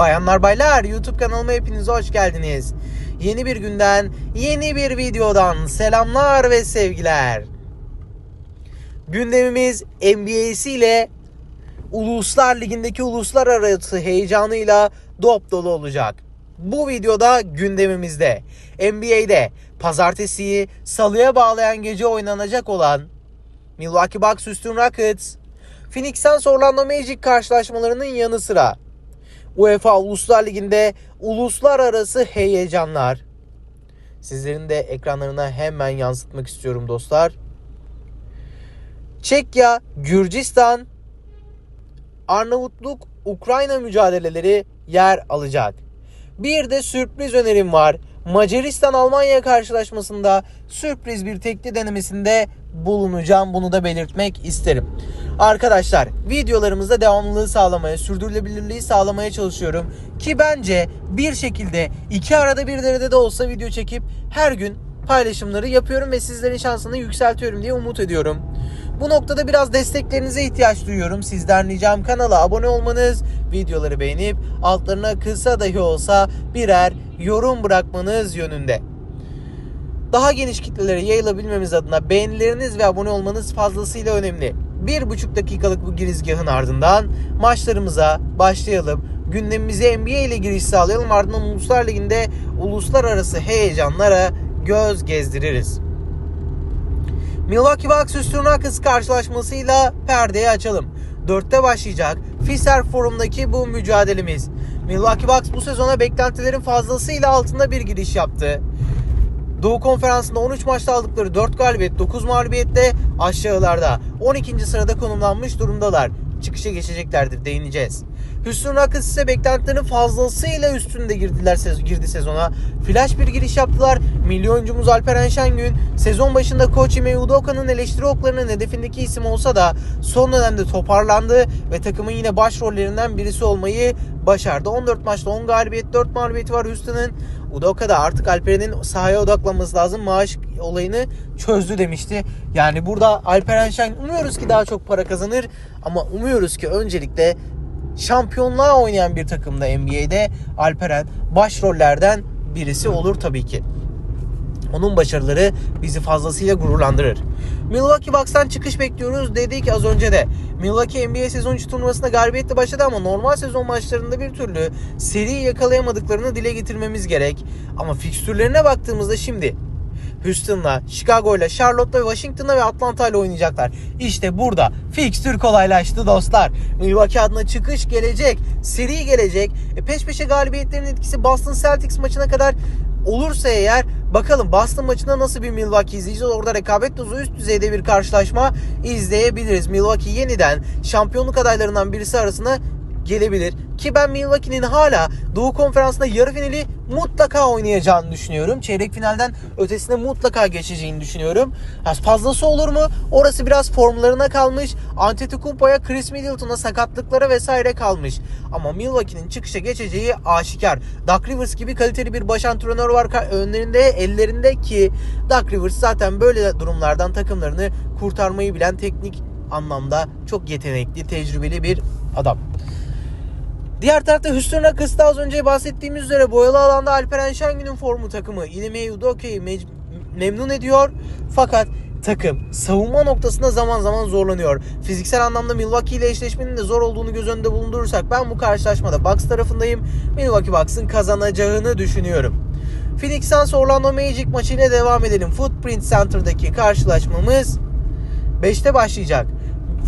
Bayanlar baylar YouTube kanalıma hepiniz hoş geldiniz. Yeni bir günden, yeni bir videodan selamlar ve sevgiler. Gündemimiz NBA'siyle Uluslar Ligi'ndeki uluslararası heyecanıyla dop dolu olacak. Bu videoda gündemimizde NBA'de pazartesiyi salıya bağlayan gece oynanacak olan Milwaukee Bucks Houston Rockets, Phoenix Suns Orlando Magic karşılaşmalarının yanı sıra UEFA Uluslar Ligi'nde uluslararası heyecanlar. Sizlerin de ekranlarına hemen yansıtmak istiyorum dostlar. Çekya, Gürcistan, Arnavutluk, Ukrayna mücadeleleri yer alacak. Bir de sürpriz önerim var. Macaristan-Almanya karşılaşmasında sürpriz bir tekli denemesinde bulunacağım. Bunu da belirtmek isterim. Arkadaşlar videolarımızda devamlılığı sağlamaya, sürdürülebilirliği sağlamaya çalışıyorum. Ki bence bir şekilde iki arada bir derede de olsa video çekip her gün paylaşımları yapıyorum ve sizlerin şansını yükseltiyorum diye umut ediyorum. Bu noktada biraz desteklerinize ihtiyaç duyuyorum. Sizden ricam kanala abone olmanız, videoları beğenip altlarına kısa dahi olsa birer yorum bırakmanız yönünde. Daha geniş kitlelere yayılabilmemiz adına beğenileriniz ve abone olmanız fazlasıyla önemli. Bir buçuk dakikalık bu girizgahın ardından maçlarımıza başlayalım. Gündemimize NBA ile giriş sağlayalım. Ardından Uluslar Ligi'nde uluslararası heyecanlara göz gezdiririz. Milwaukee Bucks Houston Rockets karşılaşmasıyla perdeyi açalım. 4'te başlayacak Fisher Forum'daki bu mücadelemiz. Milwaukee Bucks bu sezona beklentilerin fazlasıyla altında bir giriş yaptı. Doğu Konferansı'nda 13 maçta aldıkları 4 galibiyet, 9 mağlubiyette aşağılarda 12. sırada konumlanmış durumdalar. Çıkışa geçeceklerdir değineceğiz. Houston Rockets ise beklentilerin fazlasıyla üstünde girdiler girdi sezona. Flash bir giriş yaptılar. Milyoncumuz Alperen Şengün sezon başında koç Ime Udoka'nın eleştiri oklarının hedefindeki isim olsa da son dönemde toparlandı ve takımın yine başrollerinden birisi olmayı başardı. 14 maçta 10 galibiyet 4 mağlubiyeti var Houston'ın. Udoka da artık Alperen'in sahaya odaklanması lazım. Maaş olayını çözdü demişti. Yani burada Alperen Şen umuyoruz ki daha çok para kazanır ama umuyoruz ki öncelikle şampiyonluğa oynayan bir takımda NBA'de Alperen başrollerden birisi olur tabii ki. Onun başarıları bizi fazlasıyla gururlandırır. Milwaukee Bucks'tan çıkış bekliyoruz dedik az önce de. Milwaukee NBA sezon içi turnuvasında galibiyetle başladı ama normal sezon maçlarında bir türlü seri yakalayamadıklarını dile getirmemiz gerek. Ama fikstürlerine baktığımızda şimdi Houston'la, Chicago'yla, Charlotte'la, Washington'la ve Atlanta'yla oynayacaklar. İşte burada fikstür kolaylaştı dostlar. Milwaukee adına çıkış gelecek, seri gelecek. E peş peşe galibiyetlerin etkisi Boston Celtics maçına kadar olursa eğer bakalım Boston maçında nasıl bir Milwaukee izleyeceğiz. Orada rekabet dozu üst düzeyde bir karşılaşma izleyebiliriz. Milwaukee yeniden şampiyonluk adaylarından birisi arasına gelebilir. Ki ben Milwaukee'nin hala Doğu Konferansı'nda yarı finali mutlaka oynayacağını düşünüyorum. Çeyrek finalden ötesine mutlaka geçeceğini düşünüyorum. Ha, fazlası olur mu? Orası biraz formlarına kalmış. Antetokounmpo'ya, Chris Middleton'a sakatlıklara vesaire kalmış. Ama Milwaukee'nin çıkışa geçeceği aşikar. Doug Rivers gibi kaliteli bir baş antrenör var önlerinde, ellerinde ki Doug Rivers zaten böyle durumlardan takımlarını kurtarmayı bilen teknik anlamda çok yetenekli, tecrübeli bir adam. Diğer tarafta Houston Rockets'ta az önce bahsettiğimiz üzere boyalı alanda Alperen Şengün'ün formu takımı Ilime Udoke'yi memnun ediyor. Fakat takım savunma noktasında zaman zaman zorlanıyor. Fiziksel anlamda Milwaukee ile eşleşmenin de zor olduğunu göz önünde bulundurursak ben bu karşılaşmada Bucks tarafındayım. Milwaukee Bucks'ın kazanacağını düşünüyorum. Phoenix Suns Orlando Magic maçıyla devam edelim. Footprint Center'daki karşılaşmamız 5'te başlayacak.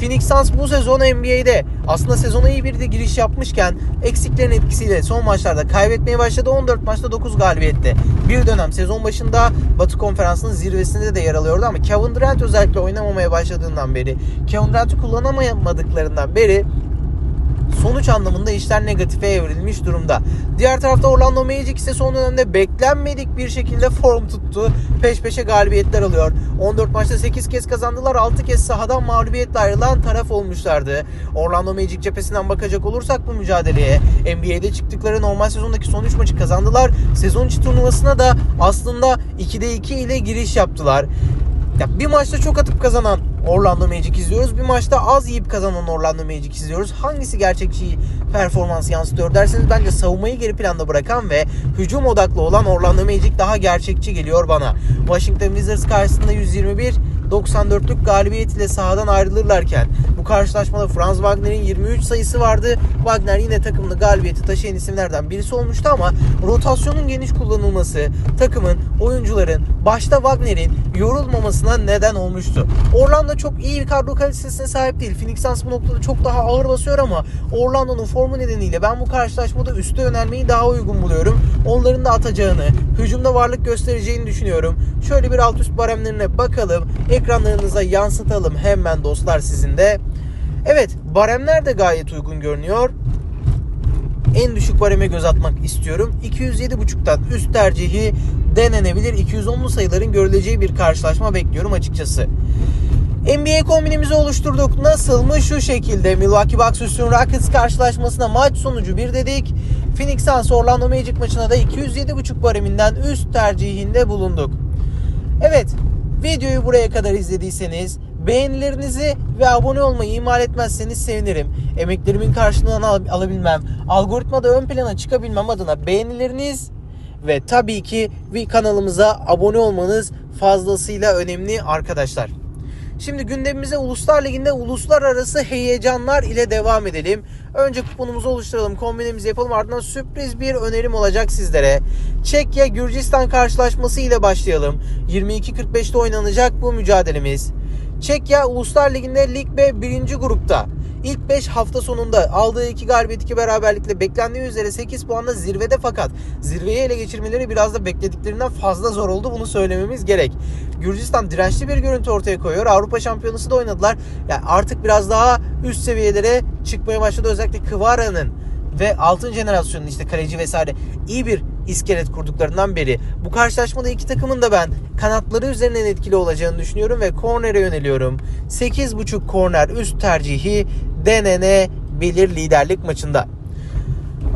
Phoenix Suns bu sezon NBA'de aslında sezona iyi bir de giriş yapmışken eksiklerin etkisiyle son maçlarda kaybetmeye başladı. 14 maçta 9 galibiyette. Bir dönem sezon başında Batı Konferansı'nın zirvesinde de yer alıyordu ama Kevin Durant özellikle oynamamaya başladığından beri, Kevin Durant'ı kullanamadıklarından beri sonuç anlamında işler negatife evrilmiş durumda. Diğer tarafta Orlando Magic ise son dönemde beklenmedik bir şekilde form tuttu. Peş peşe galibiyetler alıyor. 14 maçta 8 kez kazandılar. 6 kez sahadan mağlubiyetle ayrılan taraf olmuşlardı. Orlando Magic cephesinden bakacak olursak bu mücadeleye NBA'de çıktıkları normal sezondaki son 3 maçı kazandılar. Sezon içi turnuvasına da aslında 2'de 2 ile giriş yaptılar. Ya bir maçta çok atıp kazanan Orlando Magic izliyoruz. Bir maçta az yiyip kazanan Orlando Magic izliyoruz. Hangisi gerçekçi performans yansıtıyor derseniz bence savunmayı geri planda bırakan ve hücum odaklı olan Orlando Magic daha gerçekçi geliyor bana. Washington Wizards karşısında 121 94'lük galibiyet ile sahadan ayrılırlarken bu karşılaşmada Franz Wagner'in 23 sayısı vardı. Wagner yine takımını galibiyeti taşıyan isimlerden birisi olmuştu ama rotasyonun geniş kullanılması takımın oyuncuların başta Wagner'in yorulmamasına neden olmuştu. Orlando çok iyi bir kadro kalitesine sahip değil. Phoenix Suns bu noktada çok daha ağır basıyor ama Orlando'nun formu nedeniyle ben bu karşılaşmada üste yönelmeyi daha uygun buluyorum. Onların da atacağını, hücumda varlık göstereceğini düşünüyorum. Şöyle bir alt üst baremlerine bakalım. Ekranlarınıza yansıtalım hemen dostlar sizin de. Evet baremler de gayet uygun görünüyor. En düşük bareme göz atmak istiyorum. 207.5'tan üst tercihi denenebilir. 210'lu sayıların görüleceği bir karşılaşma bekliyorum açıkçası. NBA kombinimizi oluşturduk. Nasıl mı? Şu şekilde Milwaukee Bucks Houston Rockets karşılaşmasına maç sonucu bir dedik. Phoenix Suns Orlando Magic maçına da 207.5 bareminden üst tercihinde bulunduk. Evet, videoyu buraya kadar izlediyseniz beğenilerinizi ve abone olmayı ihmal etmezseniz sevinirim. Emeklerimin karşılığını al- alabilmem, algoritmada ön plana çıkabilmem adına beğenileriniz ve tabii ki kanalımıza abone olmanız fazlasıyla önemli arkadaşlar. Şimdi gündemimize Uluslar Ligi'nde uluslararası heyecanlar ile devam edelim. Önce kuponumuzu oluşturalım, kombinimizi yapalım. Ardından sürpriz bir önerim olacak sizlere. Çekya Gürcistan karşılaşması ile başlayalım. 22.45'te oynanacak bu mücadelemiz. Çekya Uluslar Ligi'nde Lig B 1. grupta. İlk 5 hafta sonunda aldığı 2 galibiyet 2 beraberlikle beklendiği üzere 8 puanla zirvede fakat zirveyi ele geçirmeleri biraz da beklediklerinden fazla zor oldu. Bunu söylememiz gerek. Gürcistan dirençli bir görüntü ortaya koyuyor. Avrupa Şampiyonası da oynadılar. Yani artık biraz daha üst seviyelere çıkmaya başladı. Özellikle Kıvara'nın ve altın jenerasyonun işte kaleci vesaire iyi bir iskelet kurduklarından beri. Bu karşılaşmada iki takımın da ben kanatları üzerinden etkili olacağını düşünüyorum ve kornere yöneliyorum. 8.5 korner üst tercihi denenebilir liderlik maçında.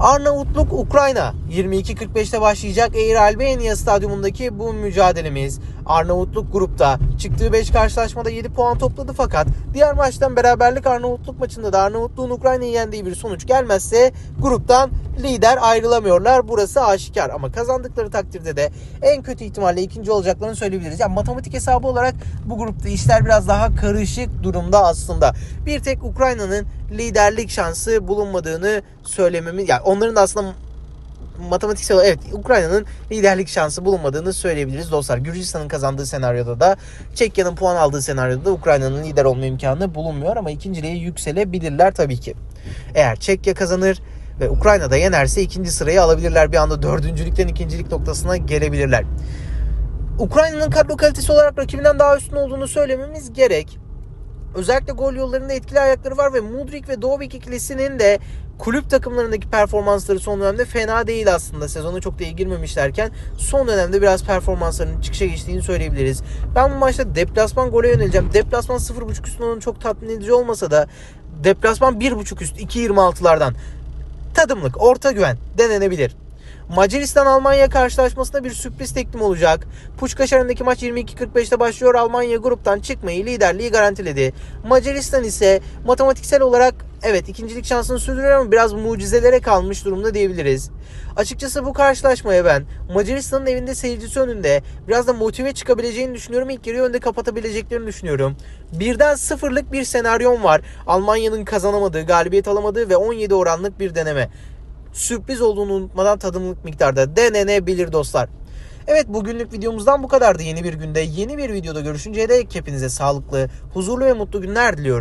Arnavutluk Ukrayna 22.45'te başlayacak Air Albania stadyumundaki bu mücadelemiz. Arnavutluk grupta çıktığı 5 karşılaşmada 7 puan topladı fakat diğer maçtan beraberlik Arnavutluk maçında da Arnavutluğun Ukrayna'yı yendiği bir sonuç gelmezse gruptan lider ayrılamıyorlar. Burası aşikar ama kazandıkları takdirde de en kötü ihtimalle ikinci olacaklarını söyleyebiliriz. Yani matematik hesabı olarak bu grupta işler biraz daha karışık durumda aslında. Bir tek Ukrayna'nın liderlik şansı bulunmadığını söylememiz yani onların da aslında matematiksel evet Ukrayna'nın liderlik şansı bulunmadığını söyleyebiliriz dostlar. Gürcistan'ın kazandığı senaryoda da Çekya'nın puan aldığı senaryoda da Ukrayna'nın lider olma imkanı bulunmuyor ama ikinciliğe yükselebilirler tabii ki. Eğer Çekya kazanır ve Ukrayna'da yenerse ikinci sırayı alabilirler. Bir anda dördüncülükten ikincilik noktasına gelebilirler. Ukrayna'nın kadro kalitesi olarak rakibinden daha üstün olduğunu söylememiz gerek. Özellikle gol yollarında etkili ayakları var ve Mudrik ve Dovik ikilisinin de kulüp takımlarındaki performansları son dönemde fena değil aslında. Sezona çok da iyi girmemişlerken son dönemde biraz performanslarının çıkışa geçtiğini söyleyebiliriz. Ben bu maçta deplasman gole yöneleceğim. Deplasman 0.5 üstün onun çok tatmin edici olmasa da deplasman 1.5 üst 2.26'lardan tadımlık, orta güven denenebilir. Macaristan Almanya karşılaşmasında bir sürpriz teklif olacak. Puçkaşarı'ndaki maç 22.45'te başlıyor. Almanya gruptan çıkmayı, liderliği garantiledi. Macaristan ise matematiksel olarak evet ikincilik şansını sürdürüyor ama biraz mucizelere kalmış durumda diyebiliriz. Açıkçası bu karşılaşmaya ben Macaristan'ın evinde seyircisi önünde biraz da motive çıkabileceğini düşünüyorum. İlk yarıyı önde kapatabileceklerini düşünüyorum. Birden sıfırlık bir senaryon var. Almanya'nın kazanamadığı, galibiyet alamadığı ve 17 oranlık bir deneme sürpriz olduğunu unutmadan tadımlık miktarda denenebilir dostlar. Evet bugünlük videomuzdan bu kadardı. Yeni bir günde yeni bir videoda görüşünceye dek hepinize sağlıklı, huzurlu ve mutlu günler diliyorum.